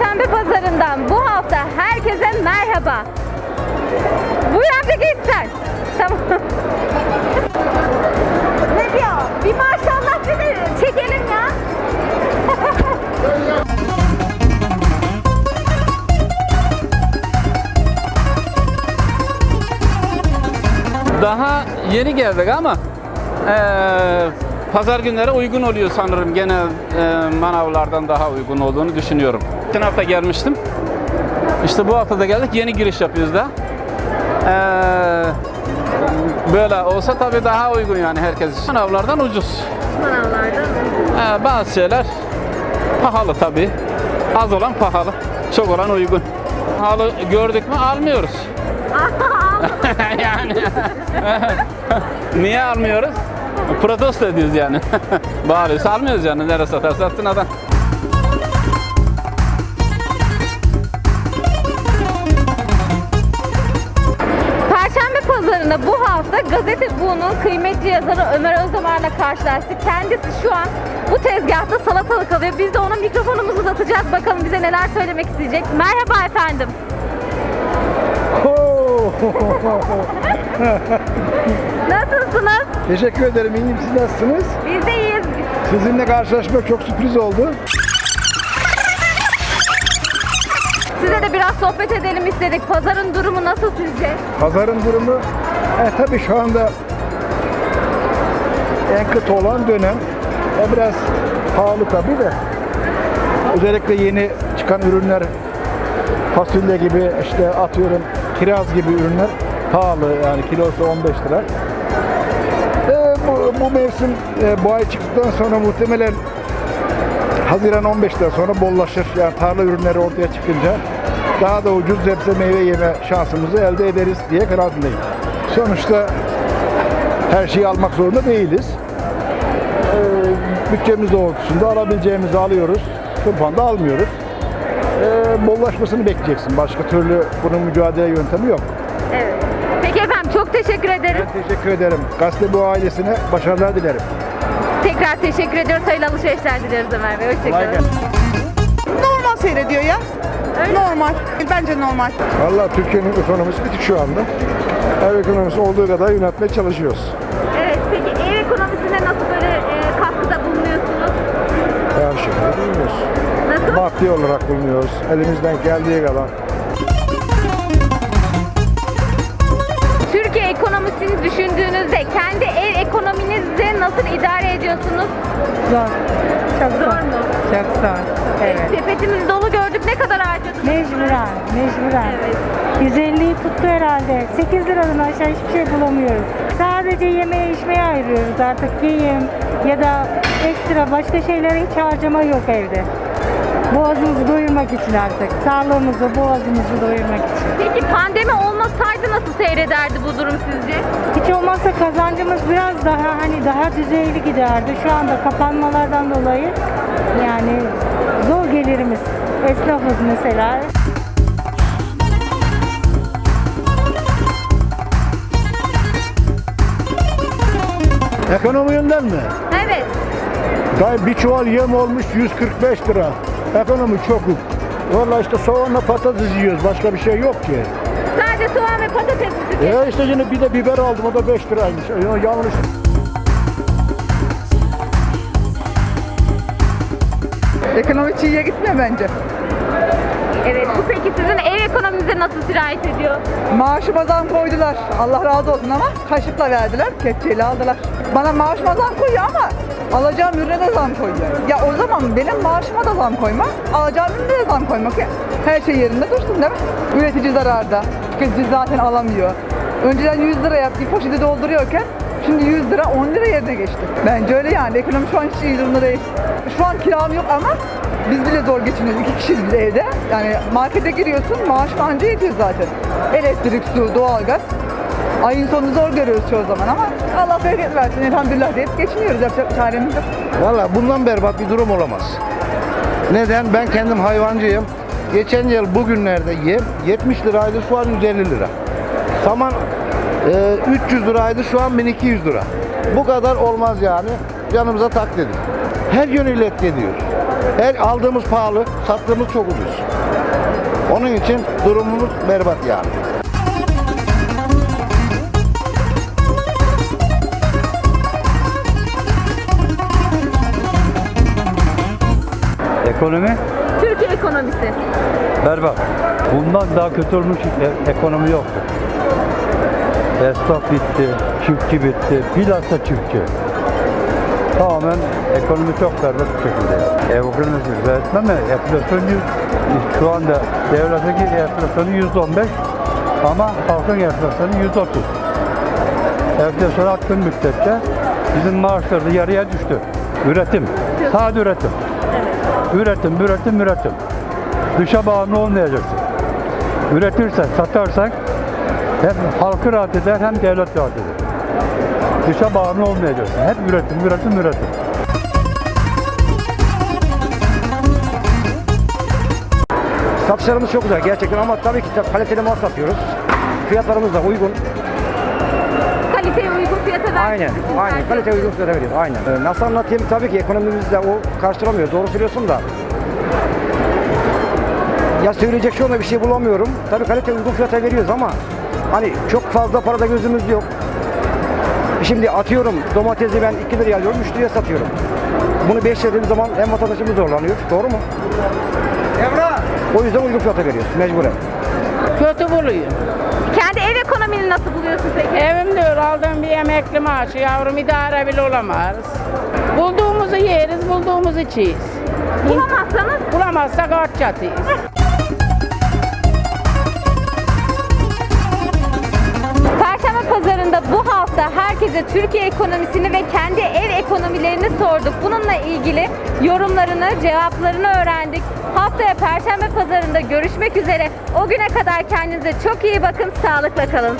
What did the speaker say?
Perşembe pazarından bu hafta herkese merhaba. Buyur amca geç sen. Tamam. ne diyor? Bir maşallah dedi. Çekelim ya. Daha yeni geldik ama eee, pazar günleri uygun oluyor sanırım. Genel eee, manavlardan daha uygun olduğunu düşünüyorum. Geçen hafta gelmiştim. İşte bu hafta da geldik. Yeni giriş yapıyoruz da. Eee, böyle olsa tabii daha uygun yani herkes için. Manavlardan ucuz. Manavlardan. Eee, bazı şeyler pahalı tabii. Az olan pahalı. Çok olan uygun. Pahalı gördük mü almıyoruz. yani niye almıyoruz? Protesto ediyoruz yani. Bağırıyorsa almıyoruz yani. Nereye satarsa satsın adam. Perşembe pazarında bu hafta Gazete Bu'nun kıymetli yazarı Ömer Özdemir'le karşılaştık. Kendisi şu an bu tezgahta salatalık alıyor. Biz de ona mikrofonumuzu uzatacağız. Bakalım bize neler söylemek isteyecek. Merhaba efendim. Teşekkür ederim. İyiyim. Siz nasılsınız? Biz de iyiyiz. Sizinle karşılaşmak çok sürpriz oldu. Size de biraz sohbet edelim istedik. Pazarın durumu nasıl sizce? Pazarın durumu e, tabii şu anda en kötü olan dönem. E, biraz pahalı tabii de. Özellikle yeni çıkan ürünler fasulye gibi işte atıyorum kiraz gibi ürünler pahalı yani kilosu 15 lira. E, bu, bu mevsim e, bu ay çıktıktan sonra muhtemelen Haziran 15'ten sonra bollaşır. Yani tarla ürünleri ortaya çıkınca daha da ucuz sebze meyve yeme şansımızı elde ederiz diye kanaatindeyim. Sonuçta her şeyi almak zorunda değiliz. Ee, bütçemiz doğrultusunda alabileceğimizi alıyoruz. Turpan da almıyoruz. Ee, bollaşmasını bekleyeceksin. Başka türlü bunun mücadele yöntemi yok. Evet. Peki efendim çok teşekkür ederiz. Ben teşekkür ederim. Gazete bu ailesine başarılar dilerim. Tekrar teşekkür ediyoruz. Hayırlı alışverişler dileriz Ömer Bey. Hoşçakalın. Normal seyrediyor ya. Normal. Bence normal. Valla Türkiye'nin ekonomisi bitik şu anda. Ev ekonomisi olduğu kadar yönetmeye çalışıyoruz. Evet, peki ev ekonomisine nasıl böyle e, katkıda bulunuyorsunuz? Her şekilde bulunuyoruz. Nasıl? Maddi olarak bulunuyoruz. Elimizden geldiği kadar. Ekonomisini düşündüğünüzde kendi ev ekonominizi nasıl idare ediyorsunuz? Zor. Çok zor. Zor mu? Çok zor. Evet. Sepetimiz dolu gördük. Ne kadar harcadınız? Mecburen, mecburen. Evet. 150'yi tuttu herhalde. 8 liradan aşağı hiçbir şey bulamıyoruz. Sadece yemeğe içmeye ayırıyoruz artık giyim ya da ekstra başka şeylere hiç harcama yok evde. Boğazımızı doyurmak için artık. Sağlığımızı, boğazımızı doyurmak için. Peki pandemi olmasaydı nasıl seyrederdi bu durum sizce? Hiç olmazsa kazancımız biraz daha hani daha düzeyli giderdi. Şu anda kapanmalardan dolayı yani zor gelirimiz. Esnafız mesela. Ekonomi yönden mi? Evet. Daha bir çuval yem olmuş 145 lira. Ekonomi çok. Valla işte soğanla patates yiyoruz. Başka bir şey yok ki. Sadece soğan ve patates mi tüketiyorsunuz? E işte yine bir de biber aldım. O da 5 liraymış. Ya yanlış. Ekonomi çiğye gitmiyor bence. Evet. Bu peki sizin ev ekonominize nasıl sirayet ediyor? Maaşıma zam koydular. Allah razı olsun ama kaşıkla verdiler. Kepçeyle aldılar. Bana maaşıma zam koyuyor ama alacağım ürüne de zam koyuyor. Ya o zaman benim maaşıma da zam koyma, alacağım ürüne de zam koymak. Her şey yerinde dursun değil mi? Üretici zararda. Tüketici zaten alamıyor. Önceden 100 liraya bir poşeti dolduruyorken şimdi 100 lira 10 lira yerine geçti. Bence öyle yani. Ekonomi şu an hiç iyi durumda değil. Şu an kiram yok ama biz bile zor geçiniyoruz. İki kişiyiz biz evde. Yani markete giriyorsun maaş anca yetiyor zaten. Elektrik, su, doğalgaz. Ayın sonunu zor görüyoruz çoğu zaman ama Allah bereket versin elhamdülillah deyip geçiniyoruz. Yapacak çaremiz yok. Valla bundan berbat bir durum olamaz. Neden? Ben kendim hayvancıyım. Geçen yıl bugünlerde yem 70 liraydı şu an 150 lira. Saman e, 300 liraydı şu an 1200 lira. Bu kadar olmaz yani. Canımıza tak dedik. Her yönüyle etki ediyor. Her aldığımız pahalı, sattığımız çok ucuz. Onun için durumumuz berbat yani. Ekonomi Türkiye ekonomisi. berbat. Bundan daha kötü olmuş e- ekonomi yoktu. Esnaf bitti, çiftçi bitti, bilhassa çiftçi. Tamamen ekonomi çok berbat bir şekilde. Ekonomisi üretme mi? Enflasyon şu anda devletteki enflasyonu yüzde on beş ama halkın enflasyonu yüzde otuz. Enflasyon arttığın müddetçe bizim maaşlar da yarıya düştü. Üretim, sadece üretim. Üretim, üretim, üretim. Dışa bağımlı olmayacaksın. Üretirsen, satarsan hem halkı rahat eder hem devlet rahat eder. Dışa bağımlı olmayacaksın. Hep üretim, üretim, üretim. Satışlarımız çok güzel gerçekten ama tabii ki kaliteli mal satıyoruz. Fiyatlarımız da uygun. Kaliteye uygun fiyata ver. Aynen, aynen. Kalite uygun fiyata veriyoruz, aynen. Ee, nasıl anlatayım? Tabii ki ekonomimizde o karşılamıyor. Doğru söylüyorsun da. Ya söyleyecek şu anda bir şey bulamıyorum. Tabii kalite uygun fiyata veriyoruz ama hani çok fazla parada gözümüz yok. Şimdi atıyorum domatesi ben 2 liraya alıyorum, 3 liraya satıyorum. Bunu 5 liraya zaman hem vatandaşımız zorlanıyor. Doğru mu? O yüzden uygun fiyata veriyoruz mecburen. Kötü buluyor. Kendi ev ekonomini nasıl buluyorsun peki? Evim diyor aldığım bir emekli maaşı yavrum idare bile olamaz. Bulduğumuzu yeriz, bulduğumuzu içiyiz. Bulamazsanız Bulamazsak aç yatıyız. Herkese Türkiye ekonomisini ve kendi ev ekonomilerini sorduk. Bununla ilgili yorumlarını, cevaplarını öğrendik. Haftaya Perşembe pazarında görüşmek üzere. O güne kadar kendinize çok iyi bakın, sağlıkla kalın.